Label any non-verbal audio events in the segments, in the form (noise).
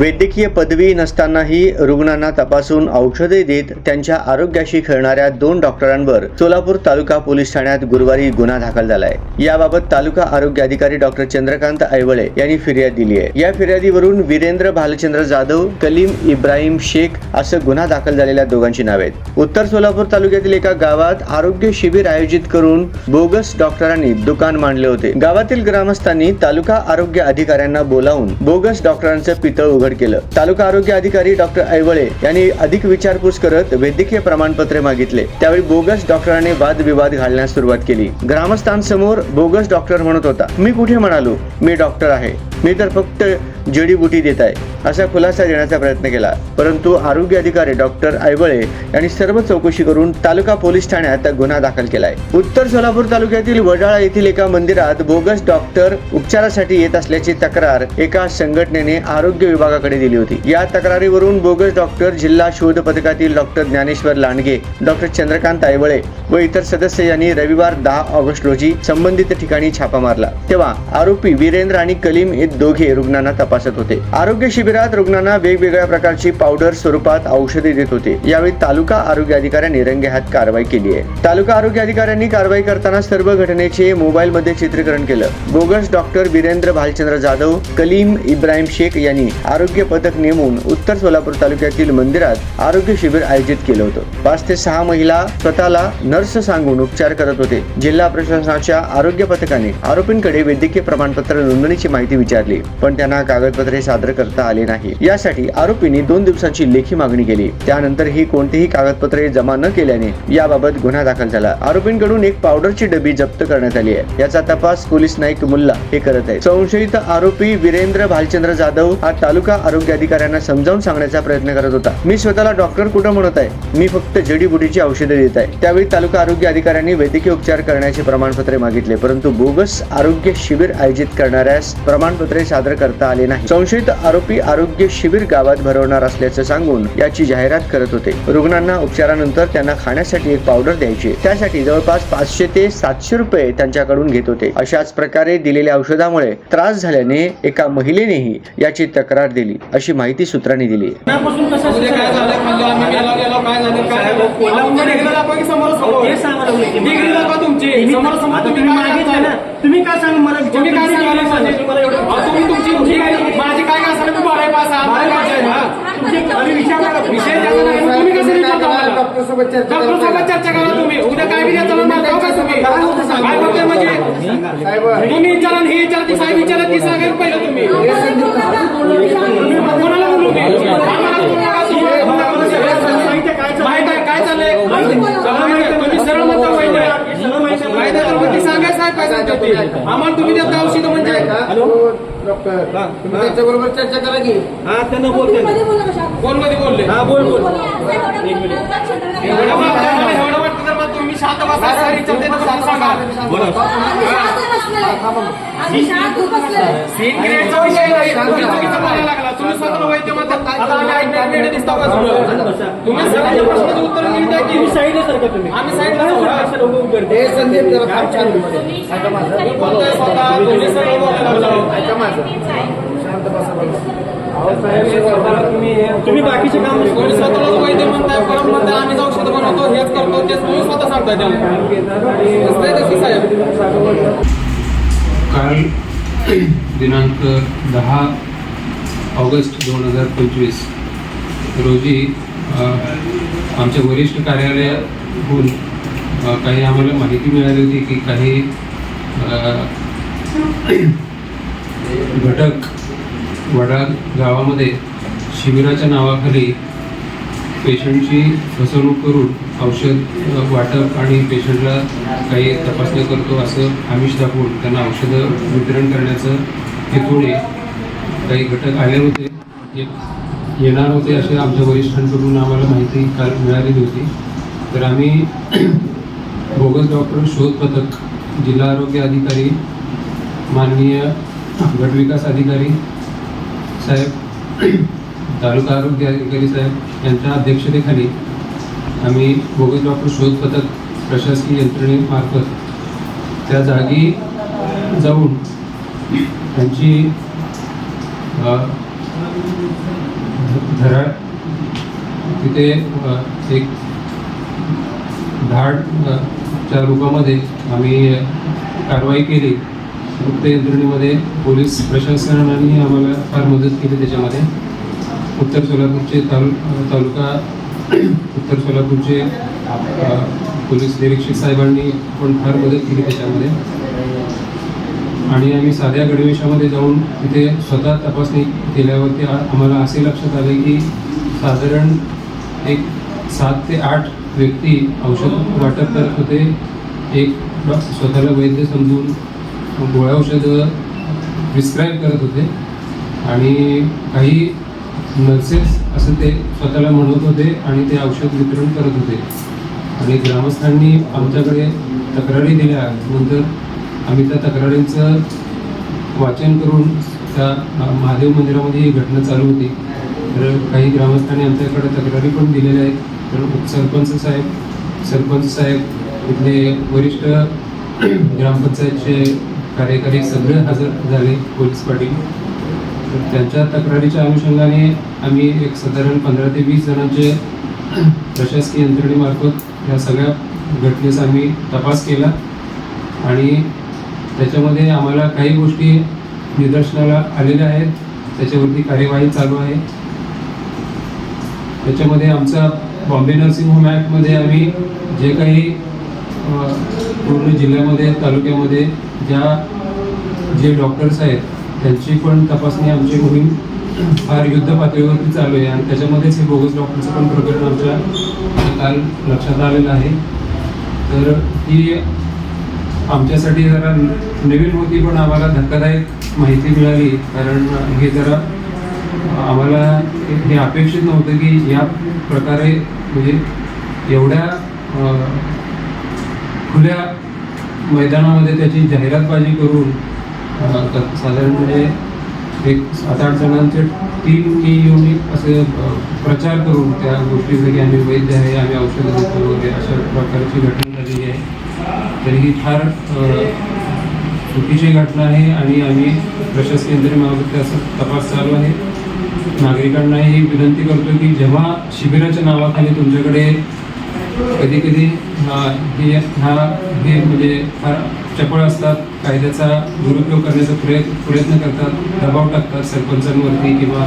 वैद्यकीय पदवी नसतानाही रुग्णांना तपासून औषधे देत त्यांच्या आरोग्याशी खेळणाऱ्या दोन डॉक्टरांवर सोलापूर तालुका पोलीस ठाण्यात गुरुवारी गुन्हा दाखल झालाय. याबाबत तालुका आरोग्य अधिकारी डॉक्टर चंद्रकांत ऐवळे यांनी फिर्याद दिली आहे. या फिर्यादीवरून वीरेंद्र भालचंद्र जाधव कलीम इब्राहिम शेख असं गुन्हा दाखल झालेल्या दोघांची नावे आहेत. उत्तर सोलापूर तालुक्यातील एका गावात आरोग्य शिबिर आयोजित करून बोगस डॉक्टरांनी दुकान मांडले होते. गावातील ग्रामस्थांनी तालुका आरोग्य अधिकाऱ्यांना बोलावून बोगस डॉक्टरांचं पितळ उघड केलं. तालुका आरोग्य अधिकारी डॉक्टर ऐवळे यांनी अधिक विचारपूस करत वैद्यकीय प्रमाणपत्रे मागितले. त्यावेळी बोगस डॉक्टरांनी वादविवाद घालण्यास सुरुवात केली. ग्रामस्थांसमोर बोगस डॉक्टर म्हणत होता मी कुठे म्हणालो? मी डॉक्टर आहे. मी तर फक्त जडीबुटी देत आहे. असा खुलासा देण्याचा प्रयत्न केला. परंतु आरोग्य अधिकारी डॉक्टर ऐवळे यांनी सर्व चौकशी करून तालुका पोलीस ठाण्यात गुन्हा दाखल केलाय. उत्तर सोलापूर तालुक्यातील वडाळा येथील एका मंदिरात बोगस डॉक्टर उपचारासाठी येत असल्याची तक्रार एका संघटनेने आरोग्य विभागाकडे दिली होती. या तक्रारीवरून बोगस डॉक्टर जिल्हा शोध पथकातील डॉक्टर ज्ञानेश्वर लांडगे डॉक्टर चंद्रकांत ऐवळे व इतर सदस्य यांनी रविवार दहा ऑगस्ट रोजी संबंधित ठिकाणी छापा मारला. तेव्हा आरोपी वीरेंद्र आणि कलीम हे दोघे रुग्णांना तपासत होते. आरोग्य शिबिरात रुग्णांना वेगवेगळ्या प्रकारची पावडर स्वरूपात औषधे देत होते. यावेळी तालुका आरोग्य अधिकाऱ्यांनी रंगेहात कारवाई केली आहे. तालुका आरोग्य अधिकाऱ्यांनी कारवाई करताना सर्व घटनेचे मोबाईल मध्ये चित्रीकरण केलं. बोगस डॉक्टर वीरेंद्र भालचंद्र जाधव कलीम इब्राहिम शेख यांनी आरोग्य पथक नेमून उत्तर सोलापूर तालुक्यातील मंदिरात आरोग्य शिबिर आयोजित केलं होतं. पाच ते सहा महिला स्वतःला नर्स सांगून उपचार करत होते. जिल्हा प्रशासनाच्या आरोग्य पथकाने आरोपींकडे वैद्यकीय प्रमाणपत्र नोंदणीची माहिती विचारली पण त्यांना कागदपत्रे सादर करता आली नाही. यासाठी आरोपींनी दोन दिवसांची लेखी मागणी केली. त्यानंतर ही कोणतीही कागदपत्रे जमा न केल्याने याबाबत गुन्हा दाखल झाला. आरोपींकडून एक पावडरची डबी जप्त करण्यात आली आहे. याचा तपास पोलीस नाईक मुल्ला हे करत आहेत. संशयित आरोपी वीरेंद्र भालचंद्र जाधव हा तालुका आरोग्य अधिकाऱ्यांना समजावून सांगण्याचा प्रयत्न करत होता. मी स्वतःला डॉक्टर कुठं म्हणत आहे? मी फक्त जडीबुटीची औषधे देत आहे. त्यावेळी तालुका आरोग्य अधिकाऱ्यांनी वैद्यकीय उपचार करण्याचे प्रमाणपत्रे मागितले परंतु बोगस आरोग्य शिबिर आयोजित करणाऱ्यास प्रमाणपत्रे सादर करता आले नाही. संशयित आरोपी आरोग्य शिबिर गावात भरवणार असल्याचं सांगून याची जाहिरात करत होते. रुग्णांना उपचारानंतर त्यांना खाण्यासाठी एक पावडर द्यायची. त्यासाठी जवळपास पाचशे ते सातशे रुपये त्यांच्याकडून घेत होते. अशाच प्रकारे दिलेल्या औषधामुळे त्रास झाल्याने एका महिलेनेही याची तक्रार दिली. अशी माहिती सूत्रांनी दिली. त्यापासून कसं उद्या काय झालं खाल्लं डॉक्टर सोबत चर्चा करा तुम्ही. उद्या काय बी का तुम्ही काय होतं सांगा. काय होतंय म्हणजे? तुम्ही विचारा हे विचारा ती साहेब विचारा ती सांगेल पहिलं तुम्ही. कोणाला बोलू मी आम्हाला तुम्ही. साहित्य काय चाललंय? माहीत आहे काय चाललंय? सगळं माहीत आहे. तुम्ही सरळ म्हणता माहीत आहे. सगळं माहिती आहे. माहीत आहे तर मग ती सांगायचं काय सांगतात ते. आम्हाला तुम्ही देता औषध म्हणजे. त्याच्याबरोबर चर्चा करा की. हा त्यांना बोलते. कोणमध्ये बोलले. हा बोल बोल. एवढं वाटतं मला, एवढं वाटतं तर मग तुम्ही शांत बसा सर विचारते तर मला सांगा आम्ही शाळेत बसलोय सीन ग्रेडचा विषय नाही तुम्ही. हे जरा काम तुम्ही हे स्वतःला बाकीचे वैद्य म्हणताय परत म्हणताय आम्ही औषध बनवतो हेच करतो तेच तुम्ही स्वतः सांगताय त्याला. काल दिनांक दहा ऑगस्ट दोन हजार पंचवीस रोजी आमच्या वरिष्ठ कार्यालयाहून काही आम्हाला माहिती मिळाली होती की काही घटक वडा गावामध्ये शिबिराच्या नावाखाली पेशंटची फसवणूक करून औषध वाटप आणि पेशंटला काही तपासण्या करतो असं आमिष दाखवून त्यांना औषधं वितरण करण्याचं हेतूने काही घटक आले होते. येणार होते असे आमच्या वरिष्ठांकडून आम्हाला माहिती काल मिळालेली होती तर आम्ही (clears throat) बोगस डॉक्टर शोध पथक जिल्हा आरोग्य अधिकारी माननीय गटविकास अधिकारी साहेब तालुका आरोग्य अधिकारी साहेब यांच्या अध्यक्षतेखाली आम्ही बोगस डॉक्टर शोध पथक प्रशासकीय यंत्रणेमार्फत त्या जागी जाऊन त्यांची अ, धराड तिथे एक धाड च्या रूपामध्ये आम्ही कारवाई केली. गुप्त यंत्रणेमध्ये पोलीस प्रशासनाने आम्हाला फार मदत केली त्याच्यामध्ये. उत्तर सोलापूरचे तालु तालुका उत्तर सोलापूरचे पोलीस निरीक्षक साहेबांनी पण फार मदत केली त्याच्यामध्ये. आणि आम्ही साध्या गणवेशामध्ये जाऊन तिथे स्वतः तपासणी केल्यावरती आम्हाला असे लक्षात आले की साधारण एक सात ते आठ व्यक्ती औषध वाटप करत होते. एक स्वतःला वैद्य समजून गोळ्या औषधं प्रिस्क्राईब करत होते. आणि काही नर्सेस असं ते स्वतःला म्हणत होते आणि ते औषध वितरण करत होते. आणि ग्रामस्थांनी आमच्याकडे तक्रारी दिल्या. नंतर आम्ही त्या तक्रारींचं वाचन करून त्या महादेव मंदिरामध्ये ही घटना चालू होती. तर काही ग्रामस्थांनी आमच्याकडे तक्रारी पण दिलेल्या आहेत. तर उपसरपंच साहेब सरपंच साहेब इथले वरिष्ठ (clears throat) ग्रामपंचायतचे कार्यकारी सगळे हजर झाले पोलीस पाटील. तर त्यांच्या तक्रारीच्या अनुषंगाने आम्ही एक साधारण पंधरा ते वीस जणांचे (clears throat) प्रशासकीय यंत्रणेमार्फत या सगळ्या घटनेचा आम्ही तपास केला. आणि त्याच्यामध्ये आम्हाला काही गोष्टी निदर्शनाला आलेल्या आहेत. त्याच्यावरती कार्यवाही चालू आहे. त्याच्यामध्ये आमचा बॉम्बे नर्सिंग होम ॲक्टमध्ये आम्ही जे काही पूर्ण जिल्ह्यामध्ये तालुक्यामध्ये ज्या जे डॉक्टर्स आहेत त्यांची पण तपासणी आमची मोहीम फार युद्ध पातळीवरती चालू आहे आणि त्याच्यामध्येच हे बोगस डॉक्टरचं पण प्रकरण आमच्या काल लक्षात आलेलं आहे. तर ही आमच्यासाठी जरा नवीन होती पण आम्हाला धक्कादायक माहिती मिळाली. कारण हे जरा आम्हाला हे अपेक्षित नव्हतं की या प्रकारे म्हणजे एवढ्या खुल्या मैदानामध्ये त्याची जाहिरातबाजी करून साधारण म्हणजे एक सात आठ जणांचे टीमनी येऊन असे प्रचार करून त्या गोष्टीसाठी आम्ही वैद्य आहे आम्ही औषधं देतो वगैरे अशा प्रकारची घटना झालेली आहे. तरीही फार चुकीची घटना आहे आणि आम्ही प्रशासकीय यंत्रणेमार्फत त्याचा तपास चालू आहे. नागरिकांनाही विनंती करतो की जेव्हा शिबिराच्या नावाखाली तुमच्याकडे कधी कधी हे हा हे म्हणजे फार चपळ असतात कायद्याचा दुरुपयोग करण्याचा प्रयत्न प्रयत्न करतात दबाव टाकतात सरपंचांवरती किंवा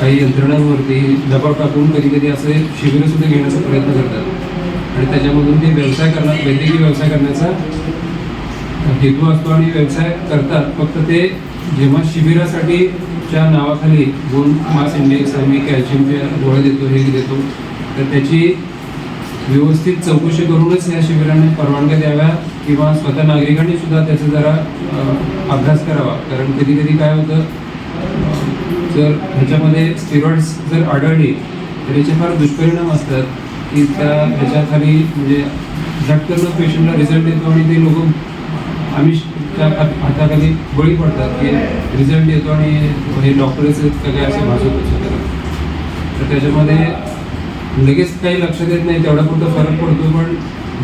काही यंत्रणांवरती दबाव टाकून कधी कधी असे शिबिरंसुद्धा घेण्याचा प्रयत्न करतात. आणि त्याच्यामधून ते व्यवसाय करणार वैद्यकीय व्यवसाय करण्याचा हेतू असतो आणि व्यवसाय करतात. फक्त ते जेव्हा शिबिरासाठी च्या नावाखाली दोन मास इंडेक्स आम्ही कॅल्शियमच्या गोळ्या देतो हे देतो तर त्याची व्यवस्थित चौकशी करूनच या शिबिराने परवानग्या द्याव्या किंवा स्वतः नागरिकांनी सुद्धा त्याचा जरा अभ्यास करावा. कारण कधी कधी काय होतं जर ह्याच्यामध्ये स्टिरॉइड्स जर आढळली तर याचे फार दुष्परिणाम असतात की त्या ह्याच्याखाली म्हणजे झटकन पेशंटला रिझल्ट येतो आणि ते लोक आमिष त्या हाताखाली बळी पडतात की रिझल्ट येतो आणि हे डॉक्टरच सगळे असे भाजप तर त्याच्यामध्ये लगेच काही लक्षात येत नाही तेवढा पुरता फरक पडतो पण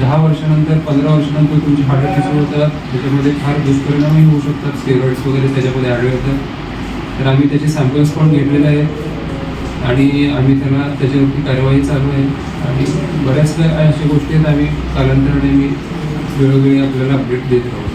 दहा वर्षानंतर पंधरा वर्षानंतर तुमची हार्ट अटॅक सुरू होतात. त्याच्यामध्ये फार दुष्परिणामही होऊ शकतात. स्टेरॉइड्स वगैरे त्याच्यामध्ये आढळतात तर आम्ही त्याचे सॅम्पल्स पण घेतलेले आहेत. आणि आम्ही त्याला त्याच्यावरती कार्यवाही चालू आहे. आणि बऱ्याच अशा गोष्टी आहेत आम्ही कालांतराने मी वेळोवेळी आपल्याला अपडेट देत राहू.